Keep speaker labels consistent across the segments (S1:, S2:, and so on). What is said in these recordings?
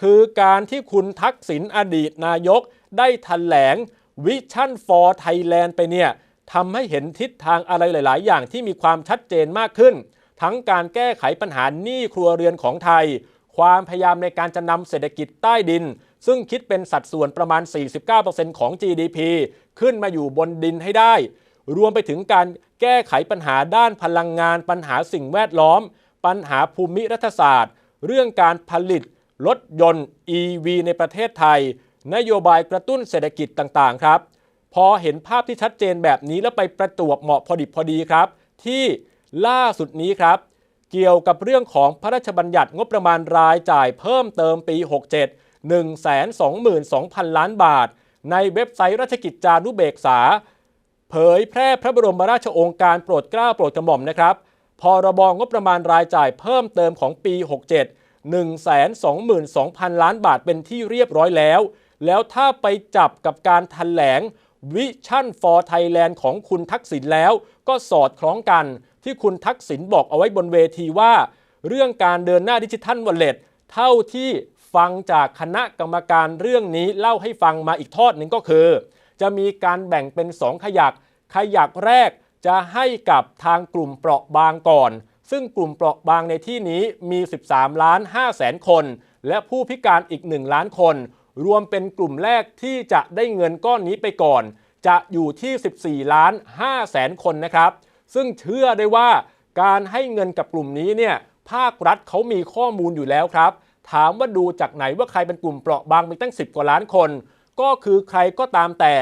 S1: คือการที่คุณทักษิณอดีตนายกได้แถลงวิชั่น for Thailand ไปเนี่ยทำให้เห็นทิศทางอะไรหลาย ๆ อย่างที่มีความชัดเจนมากขึ้น ทั้งการแก้ไขปัญหาหนี้ครัวเรือนของไทย ความพยายามในการจะนำเศรษฐกิจใต้ดิน ซึ่งคิดเป็นสัดส่วนประมาณ 49%ของ GDP ขึ้นมาอยู่บนดินให้ได้ รวมไปถึงการแก้ไขปัญหาด้านพลังงาน ปัญหาสิ่งแวดล้อม ปัญหาภูมิรัฐศาสตร์ เรื่องการผลิต รถยนต์ EV ในประเทศไทย นโยบายกระตุ้นเศรษฐกิจต่างๆ ครับ พอเห็นภาพที่ชัดเจนแบบนี้แล้วไปประจวบเหมาะพอดิบพอดีครับ ที่ล่าสุดนี้ครับ เกี่ยวกับเรื่องของพระราชบัญญัติงบประมาณรายจ่ายเพิ่มเติมปี 67 122,000 ล้านบาท ในเว็บไซต์ราชกิจจานุเบกษา เผยแพร่พระบรมราชโองการโปรดเกล้าโปรดกระหม่อมนะครับพรบงบประมาณรายจ่ายเพิ่มเติมของปี 67 122,000 ล้านบาทเป็นที่เรียบร้อยแล้ว แล้วถ้าไปจับกับการถแถลงวิชั่น for Thailand ของคุณทักษิณแล้วก็สอดคล้องกัน ที่คุณทักษิณบอกเอาไว้บนเวทีว่า เรื่องการเดินหน้าดิจิทัลวอลเล็ตเท่าที่ฟังจากคณะกรรมการเรื่องนี้เล่าให้ฟังมาอีกทอดหนึ่งก็คือ จะมีการแบ่งเป็น 2 ขยัก ขยักแรกจะให้กับทางกลุ่มเปราะบางก่อน ซึ่งกลุ่มเปราะบางในที่นี้มี 13 ล้าน5แสนคน และผู้พิการอีก 1 ล้านคน รวมเป็นกลุ่มแรกที่จะได้เงินก้อนนี้ไปก่อน จะอยู่ที่ 14 ล้าน5แสนคนนะครับ ซึ่งเชื่อได้ว่าการให้เงินกับกลุ่มนี้เนี่ยภาครัฐเขามีข้อมูลอยู่แล้วครับ ถามว่าดูจากไหนว่าใครเป็นกลุ่มเปราะบางมีตั้ง 10 กว่าล้านคน ก็คือใครก็ตามแต่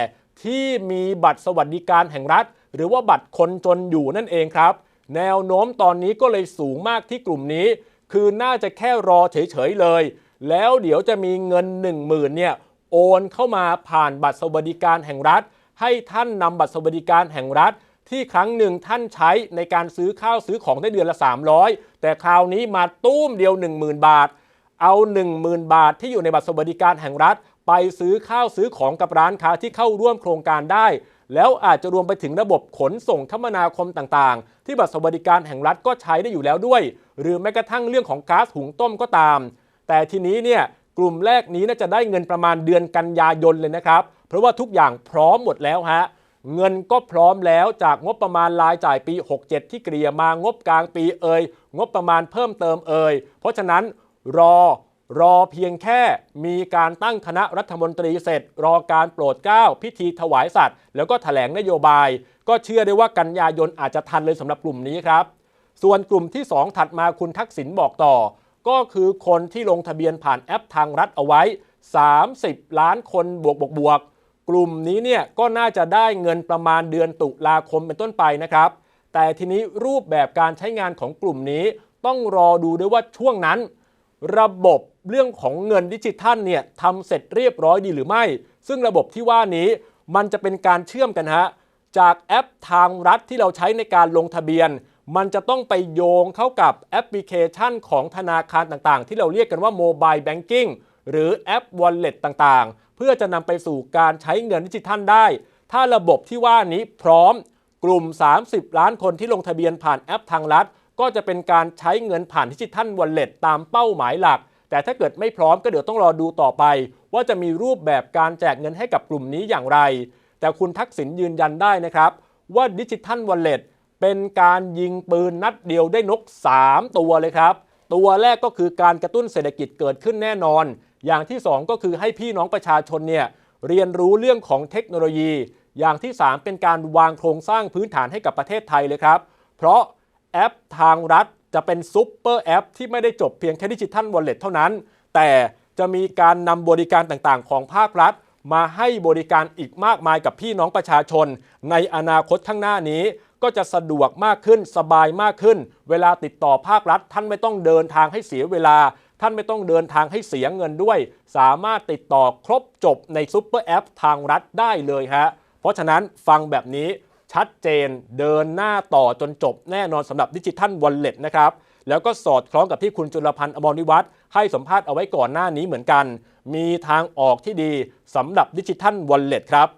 S1: ที่มีบัตรสวัสดิการแห่งรัฐ หรือว่าบัตรคนจนอยู่นั่นเองครับ แนวโน้มตอนนี้ก็เลยสูงมากที่กลุ่มนี้ คือน่าจะแค่รอเฉยๆเลย แล้วเดี๋ยวจะมีเงิน 1 0,000เนี่ยโอนเข้ามาผ่านบัตรสวัสดิการแห่งรัฐ ให้ท่านนำบัตรสวัสดิการแห่งรัฐ ที่ครั้งหนึ่งท่านใช้ในการซื้อข้าวซื้อของได้เดือนละ 300 แต่คราวนี้มาตุ้มเดียว 10,000 บาท เอา 10,000 บาทที่อยู่ในบัตรสวัสดิการแห่งรัฐ ไปซื้อข้าวซื้อของกับร้านค้าที่เข้าร่วมโครงการได้ แล้วอาจจะรวมไปถึงระบบขนส่งคมนาคมต่างๆ ที่บัตรสวัสดิการแห่งรัฐก็ใช้ได้อยู่แล้วด้วย หรือแม้กระทั่งเรื่องของก๊าซหุงต้มก็ตาม แต่ทีนี้เนี่ยกลุ่มแรกนี้น่าจะได้เงินประมาณเดือนกันยายนเลยนะครับ เพราะว่าทุกอย่างพร้อมหมดแล้วฮะเงินก็พร้อมแล้วจากงบประมาณรายจ่ายปี 67 ที่เกลี่ยมางบกลางปีเอ่ยงบประมาณเพิ่มเติมเอ่ยเพราะฉะนั้นรอ รอเพียงแค่มีการตั้งคณะรัฐมนตรีเสร็จ รอการโปรดเกล้าพิธีถวายสัตว์ แล้วก็ถแถลงนโยบาย ก็เชื่อได้ว่ากันยายนอาจจะทันเลยสำหรับกลุ่มนี้ครับ ส่วนกลุ่มที่ 2 ถัดมาคุณทักษิณบอกต่อ ก็คือคนที่ลงทะเบียนผ่านแอปทางรัฐเอาไว้ 30 ล้านคนบวกบวกบวกกลุ่มนี้เนี่ยก็น่าจะได้เงินประมาณเดือนตุลาคมเป็นต้นไปนะครับ แต่ทีนี้รูปแบบการใช้งานของกลุ่มนี้ต้องรอดูด้วยว่าช่วงนั้น ระบบเรื่องของเงินดิจิทัลเนี่ยทำเสร็จเรียบร้อยดีหรือไม่ ซึ่งระบบที่ว่านี้มันจะเป็นการเชื่อมกันฮะจากแอปทางรัฐที่เราใช้ในการลงทะเบียน มันจะต้องไปโยงเข้ากับแอปพลิเคชันของธนาคารต่างๆ ที่เราเรียกกันว่าโมบายแบงกิ้งหรือแอป Wallet ต่างๆ เพื่อจะนำไปสู่การใช้เงินดิจิทัลได้ ถ้าระบบที่ว่านี้พร้อมกลุ่ม 30 ล้านคนที่ลงทะเบียนผ่านแอปทางรัฐ ก็จะเป็นการใช้เงินผ่านดิจิทัลวอลเล็ตตามเป้าหมายหลัก แต่ถ้าเกิดไม่พร้อมก็เดี๋ยวต้องรอดูต่อไป ว่าจะมีรูปแบบการแจกเงินให้กับกลุ่มนี้อย่างไร แต่คุณทักษิณยืนยันได้นะครับ ว่าดิจิทัลวอลเล็ตเป็นการยิงปืนนัดเดียวได้นก 3 ตัวเลยครับ ตัวแรกก็คือการกระตุ้นเศรษฐกิจเกิดขึ้นแน่นอน อย่างที่ 2 ก็คือให้พี่น้องประชาชนเนี่ยเรียนรู้เรื่องของเทคโนโลยี อย่างที่ 3 เป็นการวางโครงสร้างพื้นฐานให้กับประเทศไทยเลยครับ เพราะ แอปทางรัฐ จะเป็นซุปเปอร์แอปที่ไม่ได้จบเพียงแค่ดิจิทัลวอลเล็ตเท่านั้น แต่จะมีการนำบริการต่างๆ ของภาครัฐ มาให้บริการอีกมากมายกับพี่น้องประชาชน ในอนาคตข้างหน้านี้ก็จะสะดวกมากขึ้นสบายมากขึ้น เวลาติดต่อภาครัฐ ท่านไม่ต้องเดินทางให้เสียเวลา ท่านไม่ต้องเดินทางให้เสียเงินด้วย สามารถติดต่อครบจบในซุปเปอร์แอปทางรัฐได้เลยฮะ เพราะฉะนั้นฟังแบบนี้ ชัดเจนเดินหน้าต่อจนจบแน่นอนสำหรับดิจิทัลวอลเล็ตนะครับแล้วก็สอดคล้องกับที่คุณจุลพันธ์อมรนิวัฒน์ให้สัมภาษณ์เอาไว้ก่อนหน้านี้เหมือนกัน มีทางออกที่ดีสำหรับดิจิทัลวอลเล็ตครับ